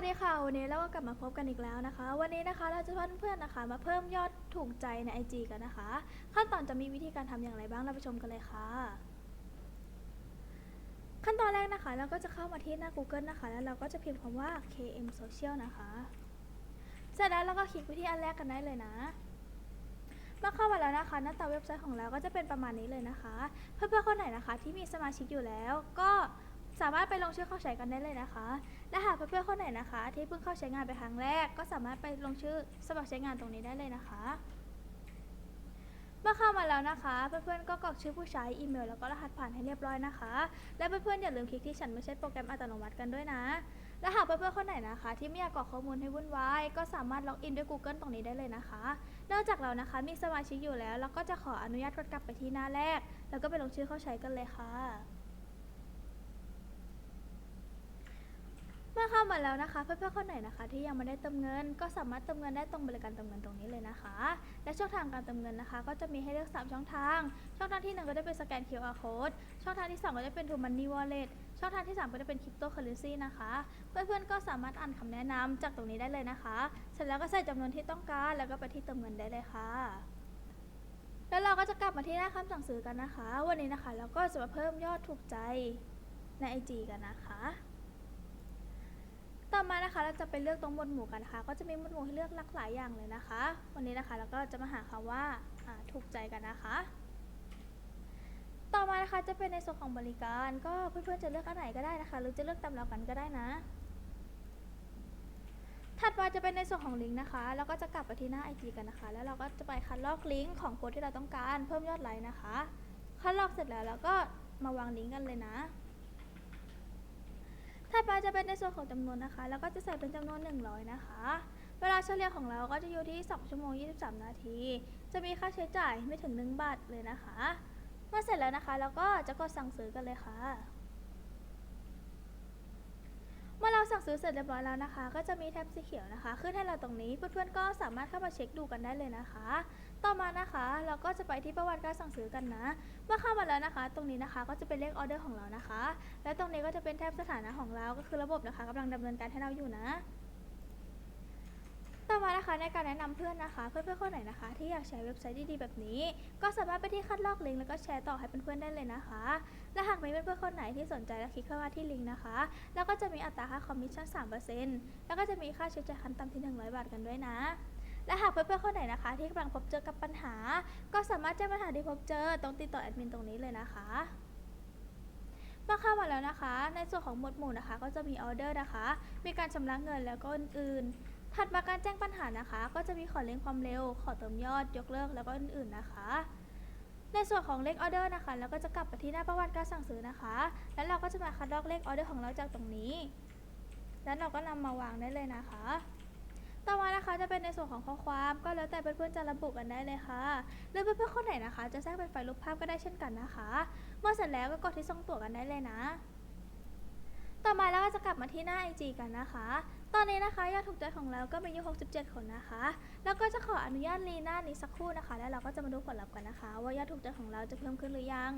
วัสดีค่ะ วันนี้เราก็กลับมาพบกันอีกแล้วนะคะ วันนี้นะคะเราจะพาเพื่อนๆนะคะ มาเพิ่มยอดถูกใจใน IG กันนะคะ ขั้นตอนจะมีวิธีการทำอย่างไรบ้างเราไปชมกันเลยค่ะ ขั้นตอนแรกนะคะ เราก็จะเข้ามาที่หน้า Google นะคะ แล้วเราก็จะพิมพ์คำว่า KM Social นะคะเสร็จแล้วเราก็คลิกไปที่อันแรกกันได้เลยนะเมื่อเข้ามาแล้วนะคะ หน้าตาเว็บไซต์ของเราก็จะเป็นประมาณนี้เลยนะคะ เพื่อนๆคนไหนนะคะ ที่มีสมาชิกอยู่แล้วก็ สามารถไปลงชื่อเข้าใช้กันได้เลยนะคะ และหากเพื่อนๆคนไหนนะคะ ที่เพิ่งเข้าใช้งานไปครั้งแรก ก็สามารถไปลงชื่อสมัครใช้งานตรงนี้ได้เลยนะคะ เมื่อเข้ามาแล้วนะคะ เพื่อนๆก็กรอกชื่อผู้ใช้อีเมลแล้วก็รหัสผ่านให้เรียบร้อยนะคะ และเพื่อนๆอย่าลืมคลิกที่ฉันไม่ใช่โปรแกรมอัตโนมัติกันด้วยนะ และหากเพื่อนๆคนไหนนะคะ ที่ไม่อยากกรอกข้อมูลให้วุ่นวายก็สามารถล็อกอินด้วย Google ตรงนี้ได้เลยนะคะ นอกจากเรานะคะมีสมาชิกอยู่แล้วเราก็จะขออนุญาตกดกลับไปที่หน้าแรก แล้วก็ไปลงชื่อเข้าใช้กันเลยค่ะ เมื่ อเข้ามาแล้วนะคะ เพื่อนๆคนไหนนะคะ ที่ยังไม่ได้เติมเงิน ก็สามารถเติมเงินได้ตรงบริการเติมเงินตรงนี้เลยนะคะ และช่องทางการเติมเงินนะคะ ก็จะมีให้เลือก 3 ช่องทาง ช่องทางที่ 1 ก็จะเป็นสแกน QR code ช่องทางที่ 2 ก็จะเป็น True Money Wallet ช่องทางที่ 3 ก็จะเป็น Cryptocurrency นะคะ เพื่อนๆก็สามารถอ่านคำแนะนำจากตรงนี้ได้เลยนะคะ เสร็จแล้วก็ใส่จำนวนที่ต้องการ แล้วก็ไปที่เติมเงินได้เลยค่ะแล้วเราก็จะกลับมาที่หน้าคำสั่งซื้อกันนะคะ วันนี้นะคะเราก็จะมาเพิ่มยอดถูกใจใน IG กันนะคะ ต่อมานะคะเราจะไปเลือกตรงหมวดหมู่กันนะคะ ก็จะมีหมวดหมู่ให้เลือกหลากหลายอย่างเลยนะคะ วันนี้นะคะเราก็จะมาหาคำว่าอ่าถูกใจกันนะคะ ต่อมานะคะจะเป็นในส่วนของบริการ ก็เพื่อนๆจะเลือกอันไหนก็ได้นะคะ หรือจะเลือกตามเรากันก็ได้นะ ถัดมาจะเป็นในส่วนของลิงก์นะคะแล้วก็จะกลับไปที่หน้า IG กันนะคะ แล้วเราก็จะไปคัดลอกลิงก์ของโพสที่เราต้องการเพิ่มยอดไลค์นะคะคัดลอกเสร็จแล้วเราก็มาวางลิงก์กันเลยนะ ถัดไปจะเป็นในส่วนของจำนวนนะคะ แล้วก็จะใส่เป็นจำนวน 100 นะคะ เวลาเฉลี่ยของเราก็จะอยู่ที่ 2 ชั่วโมง 23 นาที จะมีค่าใช้จ่ายไม่ถึง 1 บาทเลยนะคะ เมื่อเสร็จแล้วนะคะ เราก็จะกดสั่งซื้อกันเลยค่ะ เมื่อเราสั่งซื้อเสร็จเรียบร้อยแล้วนะคะ ก็จะมีแท็บสีเขียวนะคะ ขึ้นให้เราตรงนี้เพื่อนๆก็สามารถเข้ามาเช็คดูกันได้เลยนะคะ ต่อมานะคะ เราก็จะไปที่ประวัติการสั่งซื้อกันนะ เมื่อเข้ามาแล้วนะคะ ตรงนี้นะคะก็จะเป็นเลขออเดอร์ของเรานะคะ และตรงนี้ก็จะเป็นแท็บสถานะของเราก็คือระบบนะคะกำลังดำเนินการให้เราอยู่นะ ต่อมานะคะในการแนะนำเพื่อนนะคะ เพื่อนๆคนไหนนะคะ ที่อยากใช้เว็บไซต์ดีๆแบบนี้ ก็สามารถไปที่คัดลอกลิงก์แล้วก็แชร์ต่อให้เพื่อนๆได้เลยนะคะ และหากมีเพื่อนๆคนไหนที่สนใจและคลิกเข้ามาที่ลิงก์นะคะ แล้วก็จะมีอัตราค่าคอมมิชชั่น 3%แล้วก็จะมีค่าใช้จ่ายขั้นต่ำที่ 100 บาทกันด้วยนะและหากเพื่อนๆคนไหนนะคะ ที่กำลังพบเจอกับปัญหา ก็สามารถแจ้งปัญหาที่พบเจอตรงติดต่อแอดมินตรงนี้เลยนะคะเมื่อเข้ามาแล้วนะคะ ในส่วนของหมวดหมู่นะคะ ก็จะมีออเดอร์นะคะ มีการชำระเงินแล้วก็อื่นๆ ถัดมาการแจ้งปัญหานะคะ ก็จะมีขอเร่งความเร็ว ขอเติมยอด ยกเลิก แล้วก็อื่น ๆนะคะ ในส่วนของเลขออเดอร์นะคะเราก็จะกลับไปที่หน้าประวัติการสั่งซื้อนะคะ แล้วเราก็จะมาคัดลอกเลขออเดอร์ของเราจากตรงนี้ แล้วเราก็นำมาวางได้เลยนะคะ ต่อมานะคะจะเป็นในส่วนของข้อความก็แล้วแต่เพื่อนๆจะระบุกันได้เลยค่ะหรือเพื่อนๆคนไหนนะคะ จะแทรกเป็นไฟล์รูปภาพก็ได้เช่นกันนะคะ เมื่อเสร็จแล้วก็กดที่ส่งตัวกันได้เลยนะ แล้วก็จะกลับมาที่หน้า IG กันนะคะ ตอนนี้นะคะยอดถูกใจของเราก็มีอยู่67 คนนะคะ แล้วก็จะขออนุญาตรีหน้านี้สักครู่นะคะ แล้วเราก็จะมาดูผลลัพธ์กันนะคะ ว่ายอดถูกใจของเราจะเพิ่มขึ้นหรือยัง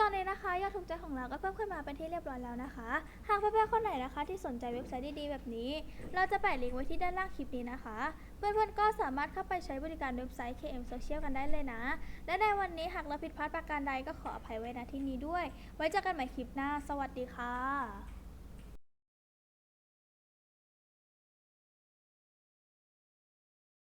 ตอนนี้นะคะยอดถูกใจของเราก็เพิ่มขึ้นมาเป็นที่เรียบร้อยแล้วนะคะ หากเพื่อนๆคนไหนนะคะ ที่สนใจเว็บไซต์ดีๆแบบนี้ เราจะแปะลิงก์ไว้ที่ด้านล่างคลิปนี้นะคะ เพื่อนๆก็สามารถเข้าไปใช้บริการเว็บไซต์ KM Social กันได้เลยนะ และในวันนี้หากเราผิดพลาดประการใดก็ขออภัยไว้ณที่นี้ด้วย ไว้เจอกันใหม่คลิปหน้า สวัสดีค่ะ